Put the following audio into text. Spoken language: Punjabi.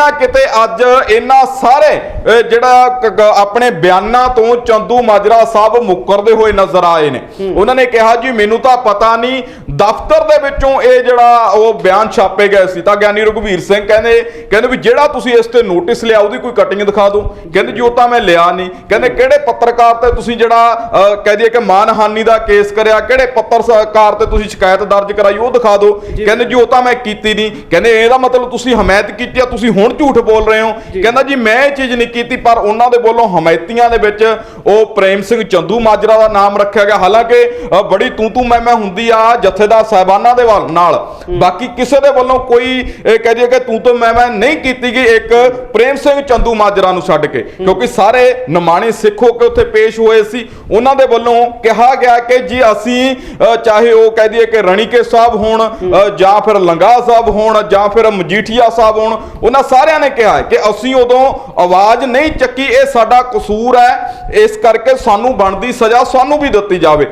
ਨਾ ਕਿਤੇ ਅੱਜ ਇਹਨਾਂ ਸਾਰੇ ਜਿਹੜਾ ਕ- ਆਪਣੇ ਬਿਆਨਾਂ ਤੋਂ ਚੰਦੂ ਮਾਜਰਾ ਸਾਹਿਬ ਮੁੱਕਰਦੇ ਹੋਏ ਨਜ਼ਰ ਆਏ ਨੇ। ਉਹਨਾਂ ਨੇ ਕਿਹਾ ਜੀ ਮੈਨੂੰ ਤਾਂ ਪਤਾ ਨਹੀਂ ਦਫ਼ਤਰ ਦੇ ਵਿੱਚੋਂ ਇਹ ਜਿਹੜਾ ਉਹ ਬਿਆਨ ਛਾਪੇ ਗਏ ਸੀ। ਤਾਂ ਗਿਆਨੀ ਰਘਵੀਰ ਸਿੰਘ ਕਹਿੰਦੇ ਕਹਿੰਦੇ ਵੀ ਜਿਹੜਾ ਤੁਸੀਂ ਇਸ ਤੇ ਨੋਟਿਸ ਲਿਆ ਉਹਦੀ ਕੋਈ ਕਟਿੰਗ ਦਿਖਾ ਦਿਓ। ਕਹਿੰਦੇ ਜੀ ਉਹ ਤਾਂ ਮੈਂ ਲਿਆ ਨਹੀਂ। ਕਹਿੰਦੇ ਕਿਹੜੇ ਪੱਤਰਕਾਰ ਤੇ ਤੁਸੀਂ ਜਿਹੜਾ ਅਹ, ਕਹਿ ਦਈਏ ਕਿ ਮਾਨਹਾਨੀ ਦਾ ਕੇਸ ਕਰਿਆ ਕਿਹੜੇ ਪੱਤਰਕਾਰ ਤੇ ਤੁਸੀਂ ਸ਼ਿਕਾਇਤ ਦਰਜ ਕਰਾਈ ਉਹ ਦਿਖਾ ਦਿਓ। ਕਹਿੰਦੇ ਜੀ ਉਹ ਤਾਂ ਮੈਂ ਕੀਤੀ ਨਹੀਂ। ਕਹਿੰਦੇ ਇਹਦਾ ਮਤਲਬ ਤੁਸੀਂ ਹਮਾਇਤ ਕੀਤੀ ਆ ਤੁਸੀਂ ਹੁਣ ਝੂਠ ਬੋਲ ਰਹੇ ਹੋ। ਕਹਿੰਦਾ ਜੀ ਮੈਂ ਇਹ ਚੀਜ਼ ਨਹੀਂ ਕੀਤੀ ਪਰ ਉਹਨਾਂ ਦੇ ਵੱਲੋਂ ਹਮਾਇਤੀਆਂ ਦੇ ਵਿੱਚ ਉਹ ਪ੍ਰੇਮ ਸਿੰਘ ਚੰਦੂ ਮਾਜਰਾ ਦਾ ਨਾਮ ਰੱਖਿਆ ਗਿਆ। ਹਾਲਾਂਕਿ ਬੜੀ ਤੂੰ ਤੂੰ ਮੈਂ ਮੈਂ ਹੁੰਦੀ ਆ ਜਥੇਦਾਰ ਸਾਹਿਬਾਨਾਂ ਦੇ ਵੱਲ ਨਾਲ। ਬਾਕੀ ਕਿਸੇ ਦੇ ਵੱਲੋਂ ਕੋਈ ਇਹ ਕਹਿ ਦਈਏ ਕਿ ਤੂੰ ਤੂੰ ਮੈਂ ਮੈਂ ਨਹੀਂ ਕੀਤੀ ਗਈ ਇੱਕ ਪ੍ਰੇਮ ਸਿੰਘ ਚੰਦੂ ਮਾਜਰਾ ਨੂੰ ਛੱਡ ਕੇ। ਕਿਉਂਕਿ ਸਾਰੇ ਨਿਮਾਣੇ ਸਿੱਖ ਹੋ ਕੇ ਉੱਥੇ ਪੇਸ਼ ਹੋਏ ਸੀ। ਉਹਨਾਂ ਦੇ ਵੱਲੋਂ ਕਿਹਾ ਗਿਆ ਕਿ ਜੀ ਅਸੀਂ ਚਾਹੇ ਉਹ ਕਹਿ ਦਈਏ ਕਿ ਰਣੀਕੇ ਸਾਹਿਬ ਹੋਣ ਜਾਂ ਫਿਰ ਲੰਗਾ ਸਾਹਿਬ ਹੋਣ ਜਾਂ ਫਿਰ ਮਜੀਠੀਆ ਸਾਹਿਬ ਹੋਣ ਉਹਨਾਂ ਸਾਰਿਆਂ ਨੇ ਕਿਹਾ ਕਿ ਅਸੀਂ ਉਦੋਂ ਆਵਾਜ਼ ਨਹੀਂ ਚੱਕੀ, ਇਹ ਸਾਡਾ ਕਸੂਰ ਹੈ। ਇਸ ਕਰਕੇ ਸਾਨੂੰ ਬਣਦੀ ਸਜ਼ਾ ਸਾਨੂੰ ਵੀ ਦਿੱਤੀ ਜਾਵੇ।